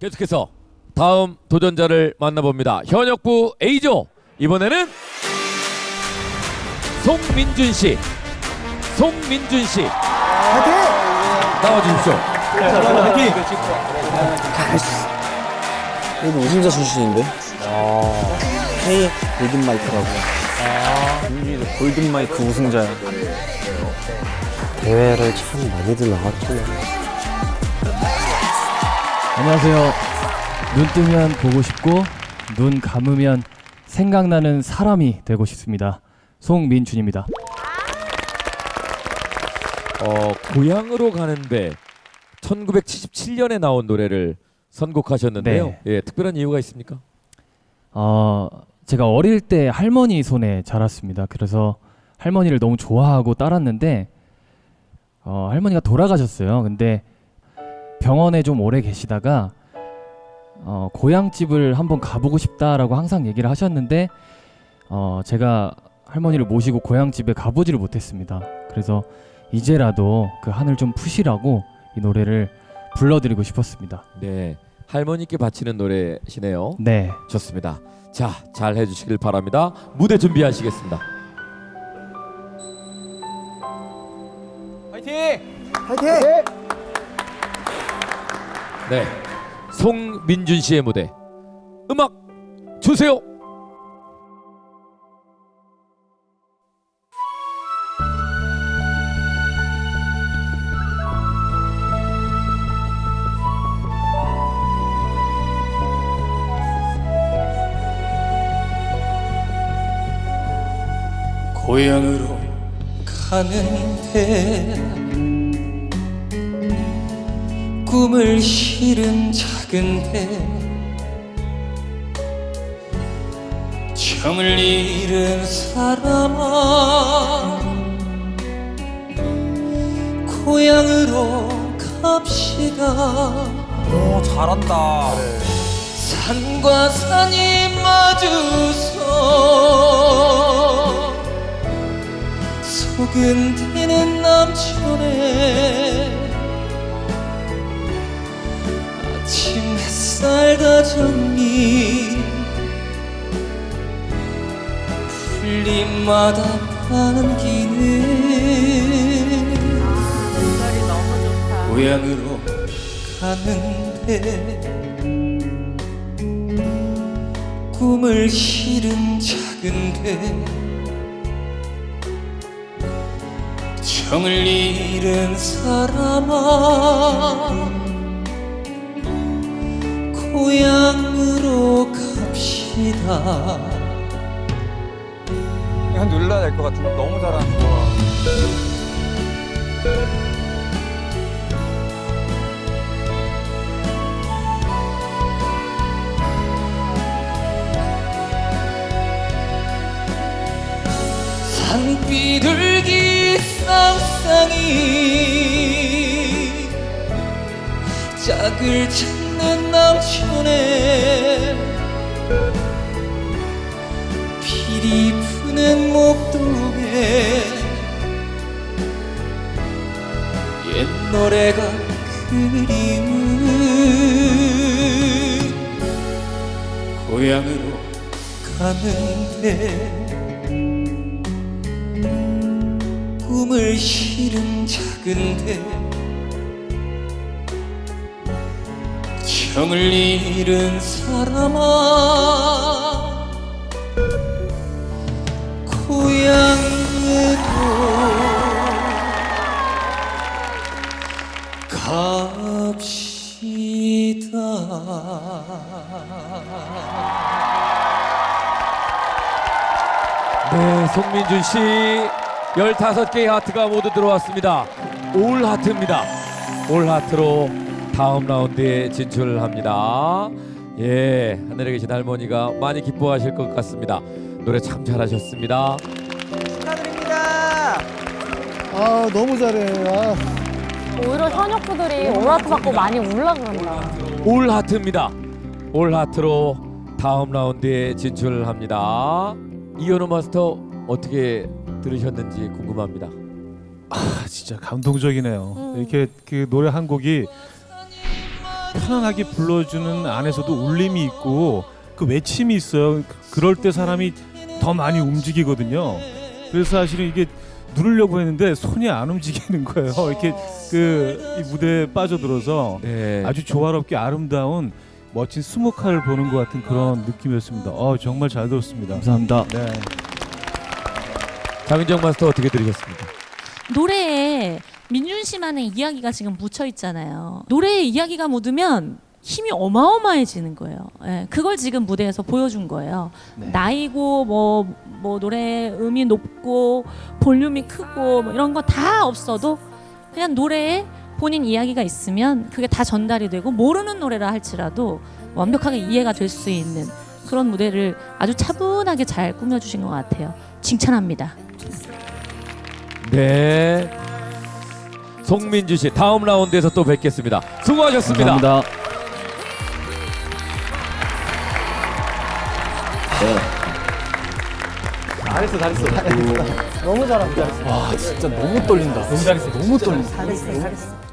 계속해서 다음 도전자를 만나봅니다. 현역부 A조 이번에는 송민준 씨, 송민준 씨 나와 주십시오. 여기 우승자 출신인데? K 골든 마이크라고. 골든 마이크 우승자야. 대회를 참 많이들 나갔구나. 안녕하세요. 눈 뜨면 보고 싶고 눈 감으면 생각나는 사람이 되고 싶습니다. 송민준입니다. 어, 고향으로 가는 배 1977년에 나온 노래를 선곡하셨는데요. 네. 예, 특별한 이유가 있습니까? 어, 제가 어릴 때 할머니 손에 자랐습니다. 그래서 할머니를 너무 좋아하고 따랐는데 어, 할머니가 돌아가셨어요. 근데 병원에 좀 오래 계시다가 어, 고향집을 한번 가보고 싶다라고 항상 얘기를 하셨는데 어, 제가 할머니를 모시고 고향집에 가보지를 못했습니다. 그래서 이제라도 그 한을 좀 푸시라고 이 노래를 불러드리고 싶었습니다. 네, 할머니께 바치는 노래시네요. 네. 좋습니다. 자, 잘 해주시길 바랍니다. 무대 준비하시겠습니다. 네, 송민준 씨의 무대. 음악 주세요. 고향으로 가는데 꿈을 실은 작은데 정을 잃은 사람아 고향으로 갑시다. 오, 잘한다. 산과 산이 마주서 소근대는 남촌에 목소리 너무 좋다. 고향으로 가는데 꿈을 실은 작은데 정을 잃은 사람아 고향으로 갑시다 이거 눌러야 될 것 같은데 너무 잘하는 거야. 산비둘기 쌍쌍이 짝을 찾 는 남촌에 피리 푸는 목동에 옛 노래가 그리운 고향으로 가는데 꿈을 실은 작은데 정을 잃은 사람아 고향으로 갑시다. 네, 송민준 씨 15개의 하트가 모두 들어왔습니다. 올 하트입니다. 올 하트로 다음 라운드에 진출합니다. 예, 하늘에 계신 할머니가 많이 기뻐하실 것 같습니다. 노래 참 잘하셨습니다. 아 너무 잘해. 아. 오히려 현역부들이 오라트 받고 많이 울라 그런다. 올 하트입니다. 올 하트로 다음 라운드에 진출합니다. 이현우 마스터 어떻게 들으셨는지 궁금합니다. 아 진짜 감동적이네요. 음. 이렇게 그 노래 한 곡이 편안하게 불러주는 안에서도 울림이 있고 그 외침이 있어요. 그- 그럴 때 사람이 더 많이 움직이거든요. 그래서 사실은 이게 누르려고 했는데 손이 안 움직이는 거예요. 이렇게 그이 무대에 빠져들어서 네. 아주 조화롭게 아름다운 멋진 스모카를 보는 것 같은 그런 느낌이었습니다. 어, 정말 잘 들었습니다. 감사합니다. 네. 장윤정 마스터 어떻게 들으셨습니까? 노래에 민준 씨만의 이야기가 지금 묻혀 있잖아요. 노래에 이야기가 묻으면 힘이 어마어마해지는 거예요. 예, 그걸 지금 무대에서 보여준 거예요. 네. 나이고 뭐, 뭐 노래 음이 높고 볼륨이 크고 뭐 이런 거 다 없어도 그냥 노래에 본인 이야기가 있으면 그게 다 전달이 되고 모르는 노래라 할지라도 완벽하게 이해가 될 수 있는 그런 무대를 아주 차분하게 잘 꾸며주신 것 같아요. 칭찬합니다. 네. 송민주 씨 다음 라운드에서 또 뵙겠습니다. 수고하셨습니다. 감사합니다. 너무 잘한다. 와 진짜 너무 떨린다. 너무 잘했어. 너무 떨린다. 잘했어, 잘했어.